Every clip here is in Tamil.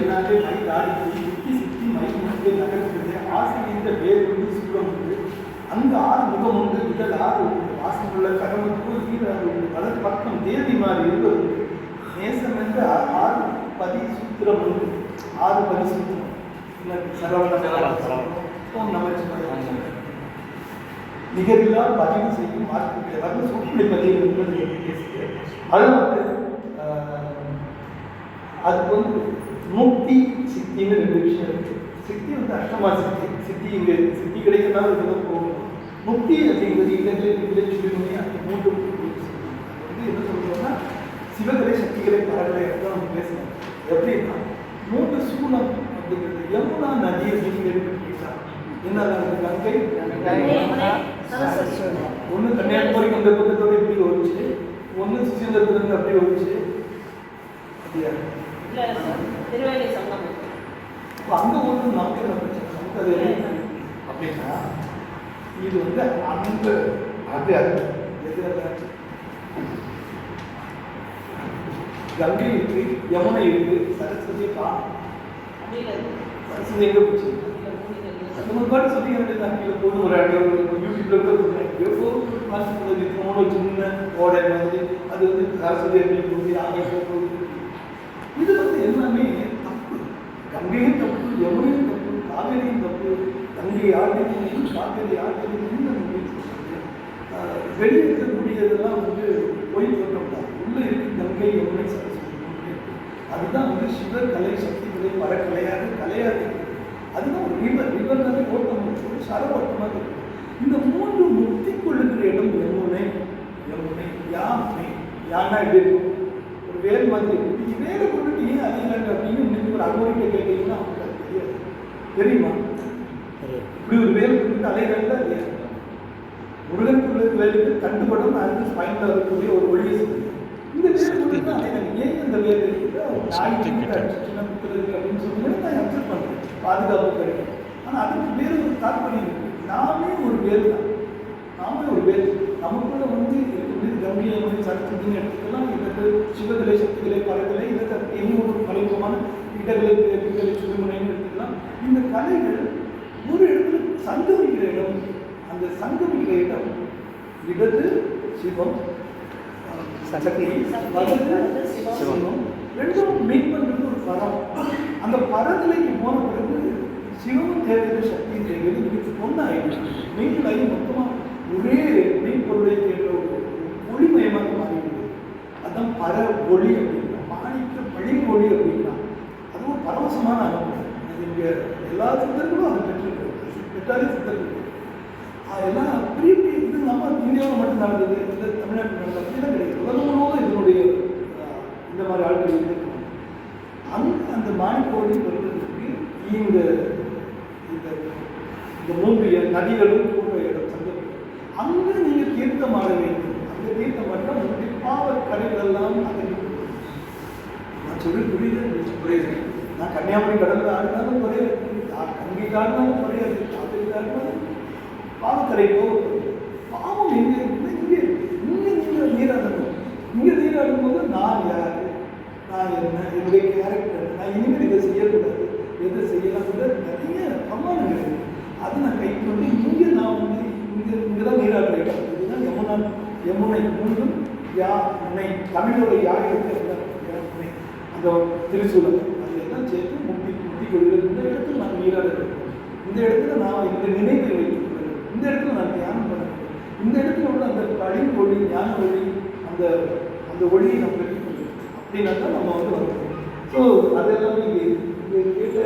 என்னாலே மை தாடி சுற்றி சுற்றி மை முகத்தை நகர்கிறது ஆசை என்ற வேர் உண்டு சுகம் உண்டு அங்கு ஆறு முகம் உண்டு இதழ் ஆறு உண்டு வாசமுள்ள கடவுளுக்கு ஈராறு உண்டு அதன் பக்கம் தேவி மாறி இருவர் உண்டு. நேசம் என்ற ஆறு பதி சூத்திரம் உண்டு. ஆறு பதி சூத்திரம் இல்ல, நிகரில்லா பதிவு செய்யும் மார்க்கு சூழ்நிலை பதிவு என்பது பேசுகிறேன் அது வந்து ஆஹ், அதுக்கு வந்து முக்தி சித்தின்னு ரெண்டு விஷயம் இருக்கு. சித்தி வந்து அஷ்டமா சித்தி. சித்தி இங்கே சித்தி கிடைக்கிறனால இதெல்லாம் போகணும் முக்தி அப்படிங்கிறது இல்லைங்களே இல்லை சுடுமணி அந்த மூன்று வந்து என்ன சொல்றோம்னா சிவகலை சக்திகளை பரவலை தான் நம்ம பேசணும். எப்படின்னா மூன்று சூனம் அப்படிங்கிறது யமுனா நதியை நீங்கள் கேள்விப்பட்டிருக்கீங்களா என்ன கங்கை. ஒன்று கன்னியாகுமரி அந்த பக்கத்தோட இப்படி ஓடிச்சு ஒன்று சுசீந்திரத்துலேருந்து அப்படியே ஓடிச்சு. அப்படியா? திருவேணி அப்போ அங்கே ஒன்று நமக்கு என்ன? பிரச்சனை? அப்படின்னா இது வந்து அந்த அது அது. எது அது? கங்கை இருக்கு யமுனை இருக்கு சரஸ்வதி இருக்கு. சரஸ்வதி எங்கே போச்சு? ஒரு பாட்டு சொல்லி வேண்டியது ஒரு அடி ஒரு யூடியூப்ல கூட சொல்றேன் எவ்வளோ ஒரு சின்ன ஓடை மாதிரி அது வந்து சரஸ்வதி அப்படி போகுது அங்கே போகுது இது வந்து எல்லாமே தப்பு கங்கையும் தப்பு எவரையும் தப்பு காவேரியும் தப்பு தங்கை ஆட்டினையும் காவேரி ஆட்டினையும் நம்ம வெளியே இருக்கக்கூடியதெல்லாம் வந்து போய் தோட்டம் உள்ளே இருக்கு கங்கை யமுனை சரஸ்வதி அதுதான் வந்து சிவ கலை சக்திகளை வர கலையாக இருக்குது அதுதான் ஒரு ரிவர் ரிவர்னாலே ஓட்டம் ஒரு சரவோட்டமாக இருக்கு. இந்த மூன்று முக்தி கொள்ளுகிற இடம் யமுனை யமுனை யானை. யானா எப்படி இருக்கும் ஒரு வேல் மாதிரி இருக்கும் நீங்க வேலை கொண்டுட்டு ஏன் அதிகாரி அப்படின்னு இன்னைக்கு ஒரு அறுவடை கேட்டீங்கன்னா தெரியுமா? இப்படி ஒரு வேல் கொண்டுட்டு அலையிறாங்களா இல்லையா முருகன் கொள்ளுக்கு வேலுக்கு கண்டுபடும் அது ஸ்பைனில் இருக்கக்கூடிய ஒரு ஒளியை சொல்லுது. இந்த வேல் அலையிறாங்க ஏன் இந்த வேல் இருக்குது அடிச்சுச்சுன்னா குத்துறது அப்படின்னு சொல்லி நான் அப்செப்ட் பண்ணுறேன் பாதுகாப்பு கிடைக்கும் ஆனால் அதுக்கு வேறு ஒரு தாற்பயம் நாமே ஒரு வேல் தான். நாமே ஒரு வேல். நமக்குள்ள வந்து இருக்கக்கூடிய கம்பீர வந்து சரஸ்வதினு எடுத்துக்கலாம். இதற்கு சிவகலை சக்திகளை பரகலை இதற்கு இன்னொரு மறைமுகமான இடங்களை இடங்களை சுடுமுனைன்னு இந்த கலைகள் ஒரு இடத்துல சங்கமிக்கிற இடம் அந்த சங்கமிக்கிற இடம் இடது சிவம் சக்தி. வலது சிவம். ரெண்டும் மீட் ஒரு பரம் அந்த பரநிலைக்கு போன பிறகு சிவமும் தேவையான சக்தியும் தேவையான இதுக்கு மீன்களாகி மொத்தமாக ஒரே மீன் பொருளை ஒரு ஒளிமயமாக மாறிவிடுது அதான் பர ஒளி அப்படிங்கிறோம் மாணிக்க பழி ஒளி அப்படிங்கிறான் அது ஒரு பரவசமான அனுபவம். இங்கே எல்லா சித்தர்களும் அதை பெற்றிருக்கிறது பெற்றாலே சித்தர்கள் அதெல்லாம் பெரிய இது நம்ம இந்தியாவில் மட்டும் நடந்தது இந்த தமிழ்நாட்டில் நடந்தது அப்படிலாம் கிடையாது. உலகம் முழுவதும் இதனுடைய இந்த மாதிரி ஆட்கள் இருந்திருக்காங்க. அங்கே அந்த மாணிக்கோடி பெறுவதற்கு இந்த இந்த இந்த மூன்று நதிகளும் கூடுற இடம் சங்கம் அங்கே நீங்கள் தீர்த்தம் வேண்டும். அங்கே தீர்த்தம் ஆட்டா உங்களுடைய பாவ இல்லாமல் அங்கே நான் சொல்லி புரியுது? புரியுது? நான் கன்னியாகுமரி கடலில் ஆடினாலும் குறையாது நான் கங்கை ஆடினாலும் குறையாது காவிரி ஆடினாலும் பாவக்கரை போகும் பாவம் எங்கே இங்கே இங்கே நீங்கள் நீராடணும் இங்கே நீராடும் போது நான் யார்? நான் என்ன? என்னுடைய கேரக்டர் நான் இனிமேல் இதை செய்யக்கூடாது. எதை செய்யலாம் நிறைய பிரமாணங்கள் இருக்கு. அது நான் கை கொண்டு இங்கே நான் வந்து இங்கே இங்கே தான் நீராடுறேன். இதுதான் யமுனா யமுனை மூன்றும் யா முனை. தமிழோட யார் இருக்கு. அந்த திருச்சூழல் இடத்துல சேர்த்து முக்தி முக்தி கொள்கிறது இந்த இடத்துல நான் நீராட இந்த இடத்துல நான் இந்த நினைவை வைத்துக் இந்த இடத்துல நான் தியானம் பண்ணுறேன் இந்த இடத்துல உள்ள அந்த கழிவு ஒளி ஞான ஒளி அந்த அந்த ஒளியை நம்ம பெற்றுக் அப்படின்னா தான் நம்ம வந்து வரணும் ஸோ அதெல்லாம் இங்கே கேட்ட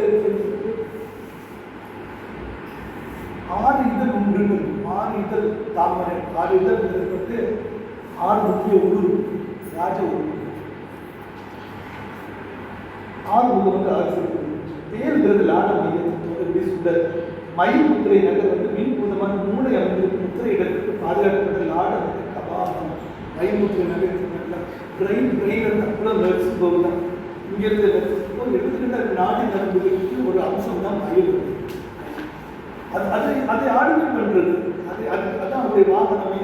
ஆறு இதழ் உண்டு ஆறு இதழ் தாமரை ஆறு இதழ் ஆறு முக்கிய உரு ராஜ உரு ஆறு உரு வந்து ஆறு சிறப்பு தேர்கிறது லாட மையத்தின் சுடர். மயில் முத்திரை நகர் வந்து மீன் பூதமான மூளை அமைந்திருக்கும் முத்திரை இடத்திற்கு பாதுகாக்கப்பட்ட லாட வந்து கபாலம் மயில் முத்திரை நகரத்தின் பிரெயின் பிரெயின் இருந்து அப்புறம் நர்ஸ் போகுதான் இங்கிருந்து ஒரு எடுத்துக்கிட்ட நாடி நரம்புகளுக்கு ஒரு அம்சம் தான் மயில். அது அதை அதை ஆளுமை பண்ணுறது அதை அது அதான் அவருடைய வாகனமே.